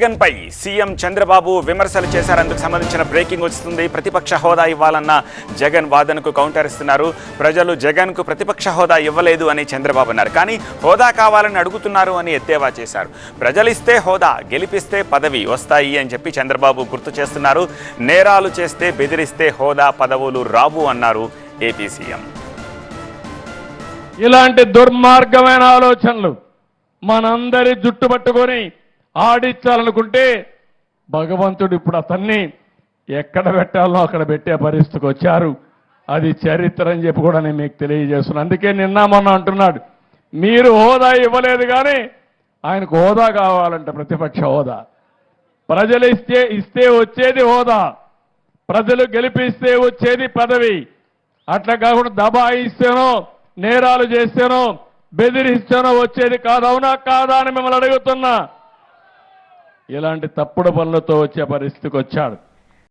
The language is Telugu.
జగన్ పై సీఎం చంద్రబాబు విమర్శలు చేశారందుకు సంబంధించిన బ్రేకింగ్ వస్తుంది. ప్రతిపక్ష హోదా ఇవ్వాలన్న జగన్ వాదనకు కౌంటర్ ఇస్తున్నారు. ప్రజలు జగన్కు ప్రతిపక్ష హోదా ఇవ్వలేదు అని చంద్రబాబు అన్నారు. కానీ హోదా కావాలని అడుగుతున్నారు అని ఎత్తేవా చేశారు. ప్రజలిస్తే హోదా గెలిపిస్తే పదవి వస్తాయి అని చెప్పి చంద్రబాబు గుర్తు చేస్తున్నారు. నేరాలు చేస్తే బెదిరిస్తే హోదా పదవులు రావు అన్నారు ఏపీ సీఎం. ఇలాంటి దుర్మార్గమైన ఆలోచనలు మనందరి జుట్టు పట్టుకొని ఆడించాలనుకుంటే భగవంతుడు ఇప్పుడు అతన్ని ఎక్కడ పెట్టాలో అక్కడ పెట్టే పరిస్థితికి వచ్చారు. అది చరిత్ర అని చెప్పి కూడా నేను మీకు తెలియజేస్తున్నాను. అందుకే నిన్న మొన్న అంటున్నాడు మీరు హోదా ఇవ్వలేదు కానీ ఆయనకు హోదా కావాలంట ప్రతిపక్ష హోదా. ప్రజలు ఇస్తే ఇస్తే వచ్చేది హోదా. ప్రజలు గెలిపిస్తే వచ్చేది పదవి. అట్లా కాకుండా దబాయిస్తేనో నేరాలు చేస్తేనో బెదిరిస్తేనో వచ్చేది కాదవునా కాదా అని మిమ్మల్ని అడుగుతున్నా. ఇలాంటి తప్పుడు పనులతో వచ్చే పరిస్థితికి వచ్చాడు.